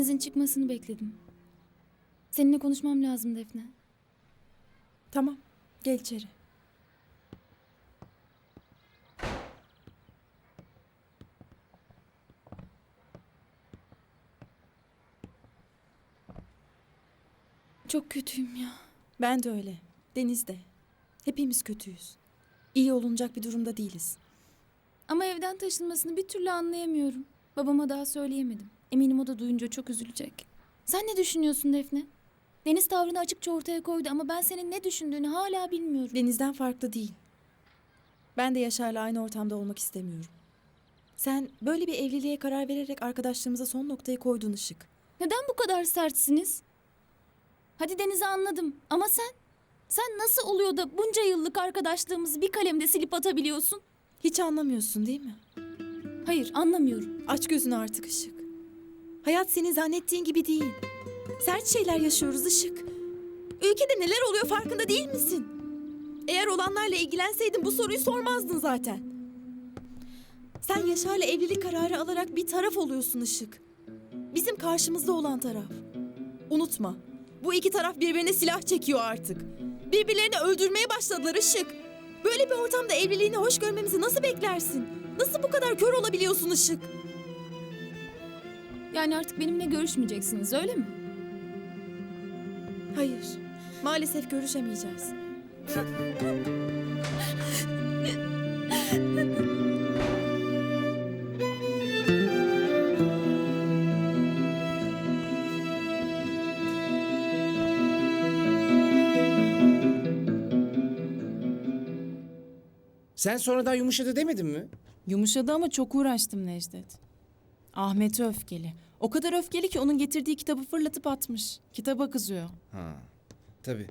Deniz'in çıkmasını bekledim. Seninle konuşmam lazım Defne. Tamam. Gel içeri. Çok kötüyüm ya. Ben de öyle. Deniz de. Hepimiz kötüyüz. İyi olunacak bir durumda değiliz. Ama evden taşınmasını bir türlü anlayamıyorum. Babama daha söyleyemedim. Eminim o da duyunca çok üzülecek. Sen ne düşünüyorsun Defne? Deniz tavrını açıkça ortaya koydu ama ben senin ne düşündüğünü hala bilmiyorum. Deniz'den farklı değil. Ben de Yaşar'la aynı ortamda olmak istemiyorum. Sen böyle bir evliliğe karar vererek arkadaşlığımıza son noktayı koydun Işık. Neden bu kadar sertsiniz? Hadi Deniz'i anladım ama sen? Sen nasıl oluyor da bunca yıllık arkadaşlığımızı bir kalemde silip atabiliyorsun? Hiç anlamıyorsun değil mi? Hayır anlamıyorum. Aç gözünü artık Işık. Hayat senin zannettiğin gibi değil. Sert şeyler yaşıyoruz Işık. Ülkede neler oluyor farkında değil misin? Eğer olanlarla ilgilenseydin bu soruyu sormazdın zaten. Sen Yaşar'la evlilik kararı alarak bir taraf oluyorsun Işık. Bizim karşımızda olan taraf. Unutma. Bu iki taraf birbirine silah çekiyor artık. Birbirlerini öldürmeye başladılar Işık. Böyle bir ortamda evliliğini hoş görmemizi nasıl beklersin? Nasıl bu kadar kör olabiliyorsun Işık? Yani artık benimle görüşmeyeceksiniz öyle mi? Hayır. Maalesef görüşemeyeceğiz. Sen sonradan yumuşadı demedin mi? Yumuşadı ama çok uğraştım Necdet. Ahmet'e öfkeli. O kadar öfkeli ki onun getirdiği kitabı fırlatıp atmış. Kitaba kızıyor. Ha, tabii.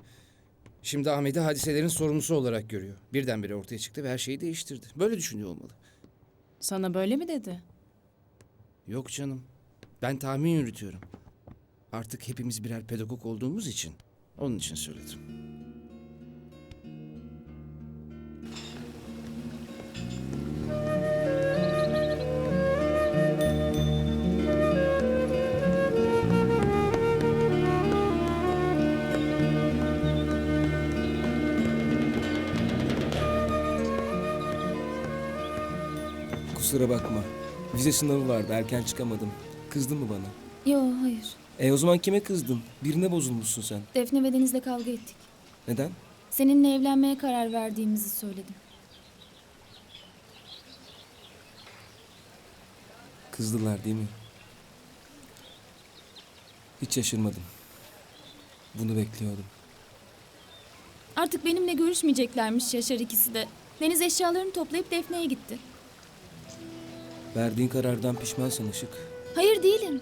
Şimdi Ahmet'i hadiselerin sorumlusu olarak görüyor. Birdenbire ortaya çıktı ve her şeyi değiştirdi. Böyle düşünüyor olmalı. Sana böyle mi dedi? Yok canım. Ben tahmin yürütüyorum. Artık hepimiz birer pedagog olduğumuz için. Onun için söyledim. Kusura bakma. Vize sınavı vardı erken çıkamadım. Kızdın mı bana? Yo hayır. E o zaman kime kızdın? Birine bozulmuşsun sen. Defne ve Deniz'le kavga ettik. Neden? Seninle evlenmeye karar verdiğimizi söyledim. Kızdılar değil mi? Hiç şaşırmadım. Bunu bekliyordum. Artık benimle görüşmeyeceklermiş Yaşar ikisi de. Deniz eşyalarını toplayıp Defne'ye gitti. Verdiğin karardan pişmansın Işık. Hayır değilim.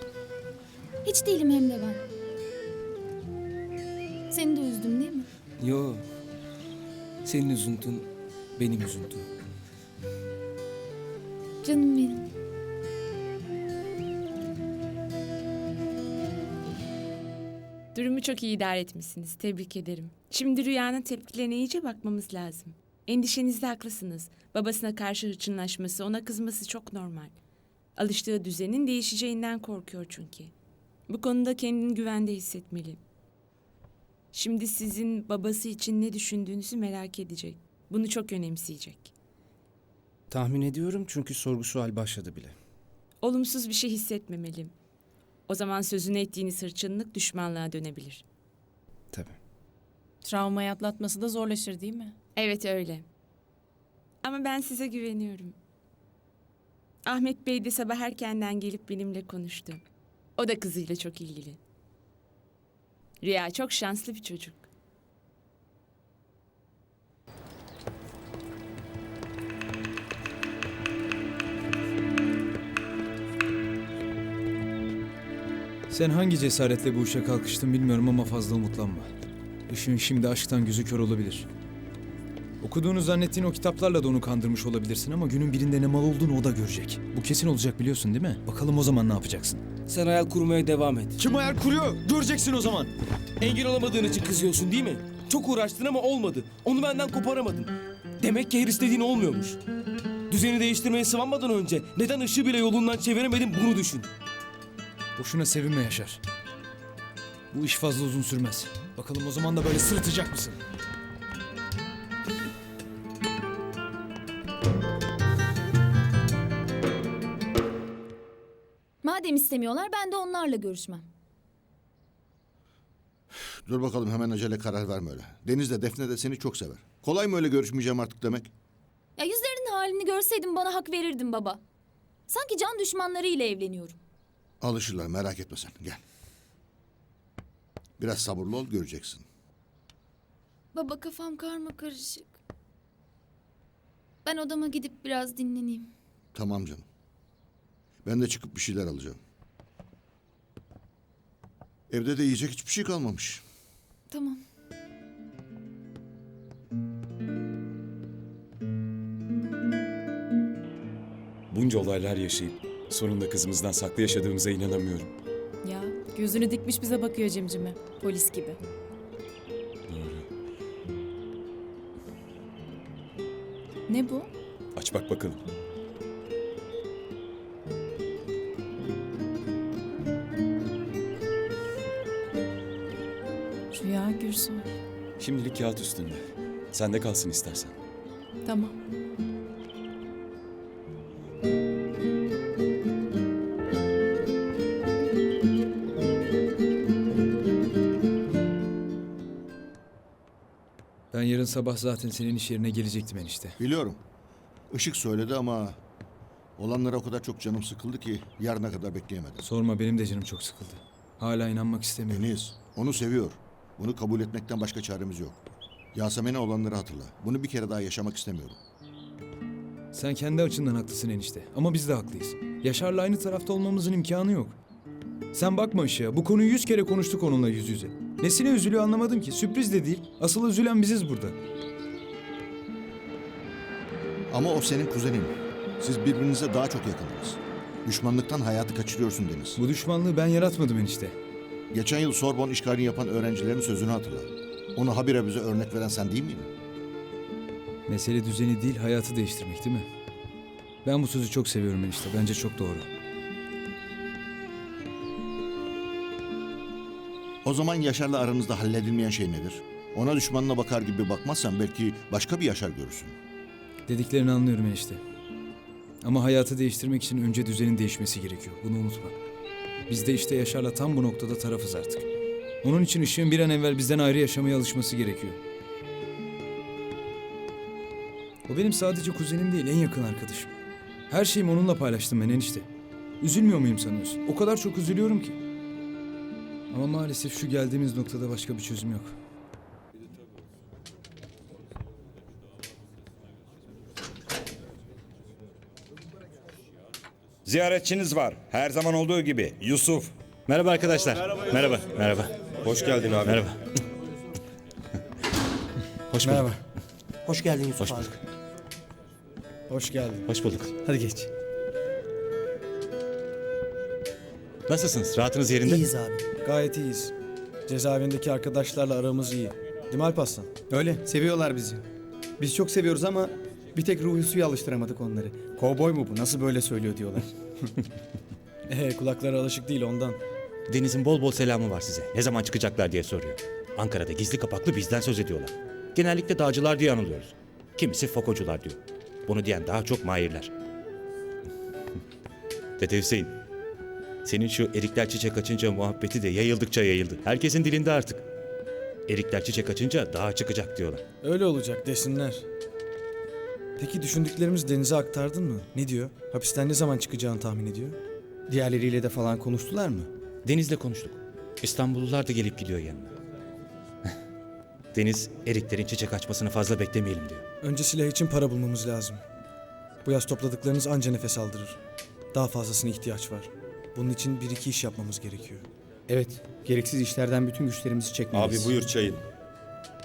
Hiç değilim hem de ben. Seni de üzdüm değil mi? Yo. Senin üzüntün benim üzüntüm. Canım benim. Durumu çok iyi idare etmişsiniz. Tebrik ederim. Şimdi Rüya'nın tepkilerine iyice bakmamız lazım. Endişenizde haklısınız. Babasına karşı hırçınlaşması, ona kızması çok normal. Alıştığı düzenin değişeceğinden korkuyor çünkü. Bu konuda kendini güvende hissetmeli. Şimdi sizin babası için ne düşündüğünüzü merak edecek. Bunu çok önemseyecek. Tahmin ediyorum çünkü sorgu sual başladı bile. Olumsuz bir şey hissetmemeli. O zaman sözünü ettiğiniz hırçınlık düşmanlığa dönebilir. Tabii. Travmayı atlatması da zorlaşır değil mi? Evet öyle. Ama ben size güveniyorum. Ahmet Bey de sabah erkenden gelip benimle konuştu. O da kızıyla çok ilgili. Rüya çok şanslı bir çocuk. Sen hangi cesaretle bu işe kalkıştın bilmiyorum ama fazla umutlanma. Işığın şimdi aşktan gözü kör olabilir. Okuduğunu zannettiğin o kitaplarla da onu kandırmış olabilirsin ama günün birinde ne mal olduğunu o da görecek. Bu kesin olacak biliyorsun değil mi? Bakalım o zaman ne yapacaksın? Sen hayal kurmaya devam et. Kim hayal kuruyor? Göreceksin o zaman. Engel olamadığın için kızıyorsun değil mi? Çok uğraştın ama olmadı. Onu benden koparamadın. Demek ki her istediğin olmuyormuş. Düzeni değiştirmeye sıvanmadan önce neden ışığı bile yolundan çeviremedin bunu düşün. Boşuna sevinme Yaşar. Bu iş fazla uzun sürmez. Bakalım o zaman da böyle sırıtacak mısın? Madem istemiyorlar ben de onlarla görüşmem. Dur bakalım hemen acele karar verme öyle. Deniz de Defne de seni çok sever. Kolay mı öyle görüşmeyeceğim artık demek? Ya yüzlerinin halini görseydin bana hak verirdin baba. Sanki can düşmanlarıyla evleniyorum. Alışırlar merak etme sen gel. Biraz sabırlı ol göreceksin. Baba kafam karma karışık. Ben odama gidip biraz dinleneyim. Tamam canım. Ben de çıkıp bir şeyler alacağım. Evde de yiyecek hiçbir şey kalmamış. Tamam. Bunca olaylar yaşayıp sonunda kızımızdan saklı yaşadığımıza inanamıyorum. Ya gözünü dikmiş bize bakıyor cimcime. Polis gibi. Doğru. Ne bu? Aç bak bakalım. Gürsoy. Şimdilik kağıt üstünde. Sende kalsın istersen. Tamam. Ben yarın sabah zaten senin iş yerine gelecektim enişte. Biliyorum. Işık söyledi ama olanlara o kadar çok canım sıkıldı ki yarına kadar bekleyemedim. Sorma benim de canım çok sıkıldı. Hala inanmak istemiyorum. Deniz onu seviyor. Bunu kabul etmekten başka çaremiz yok. Yasemin'e olanları hatırla. Bunu bir kere daha yaşamak istemiyorum. Sen kendi açından haklısın enişte. Ama biz de haklıyız. Yaşar'la aynı tarafta olmamızın imkanı yok. Sen bakma ışığa. Bu konuyu yüz kere konuştuk onunla yüz yüze. Nesine üzülüyor anlamadım ki. Sürpriz de değil. Asıl üzülen biziz burada. Ama o senin kuzenin. Siz birbirinize daha çok yakındınız. Düşmanlıktan hayatı kaçırıyorsun Deniz. Bu düşmanlığı ben yaratmadım enişte. Geçen yıl Sorbon işgalini yapan öğrencilerin sözünü hatırla. Onu habire bize örnek veren sen değil miydin? Mesele düzeni değil hayatı değiştirmek değil mi? Ben bu sözü çok seviyorum enişte. Bence çok doğru. O zaman Yaşar'la aranızda halledilmeyen şey nedir? Ona düşmanına bakar gibi bakmazsan belki başka bir Yaşar görürsün. Dediklerini anlıyorum enişte. Ama hayatı değiştirmek için önce düzenin değişmesi gerekiyor. Bunu unutma. Biz de işte Yaşar'la tam bu noktada tarafız artık. Onun için Işık'ın bir an evvel bizden ayrı yaşamaya alışması gerekiyor. O benim sadece kuzenim değil, en yakın arkadaşım. Her şeyimi onunla paylaştım ben enişte. Üzülmüyor muyum sanıyorsun? O kadar çok üzülüyorum ki. Ama maalesef şu geldiğimiz noktada başka bir çözüm yok. Ziyaretçiniz var. Her zaman olduğu gibi. Yusuf. Merhaba arkadaşlar. Merhaba. Merhaba. Hoş geldin abi. Merhaba. Hoş bulduk. Merhaba. Hoş geldin Yusuf Hoş abi. bulduk. Hoş geldin. Hoş bulduk. Hadi geç. Nasılsınız? Rahatınız yerinde? İyiyiz abi. Gayet iyiyiz. Cezaevindeki arkadaşlarla aramız iyi. Değil mi Alparslan? Öyle, seviyorlar bizi. Biz çok seviyoruz ama bir tek Ruhi Su'ya alıştıramadık onları. Kovboy mu bu, nasıl böyle söylüyor diyorlar. Ee, kulakları alışık değil ondan. Deniz'in bol bol selamı var size. Ne zaman çıkacaklar diye soruyor. Ankara'da gizli kapaklı bizden söz ediyorlar. Genellikle dağcılar diye anılıyoruz. Kimisi fokocular diyor. Bunu diyen daha çok mahirler. Dede Hüseyin, senin şu erikler çiçek açınca muhabbeti de yayıldıkça yayıldı. Herkesin dilinde artık. Erikler çiçek açınca dağa çıkacak diyorlar. Öyle olacak desinler. Peki düşündüklerimizi Deniz'e aktardın mı? Ne diyor? Hapisten ne zaman çıkacağını tahmin ediyor? Diğerleriyle de falan konuştular mı? Deniz'le konuştuk. İstanbullular da gelip gidiyor yanına. Deniz, eriklerin çiçek açmasını fazla beklemeyelim diyor. Önce silah için para bulmamız lazım. Bu yaz topladıklarınız anca nefes aldırır. Daha fazlasına ihtiyaç var. Bunun için bir iki iş yapmamız gerekiyor. Evet, gereksiz işlerden bütün güçlerimizi Abi çekmeliyiz. buyur çayın.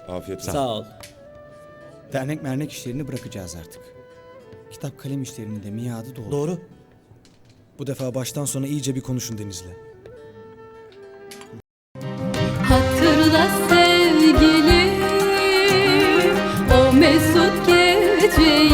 Afiyet olsun. Sağ ol. Dernek mernek işlerini bırakacağız artık. Kitap kalem işlerinin de miadı doldu. Doğru. Bu defa baştan sona iyice bir konuşun Deniz'le. Hatırla sevgilim o mesut geceyi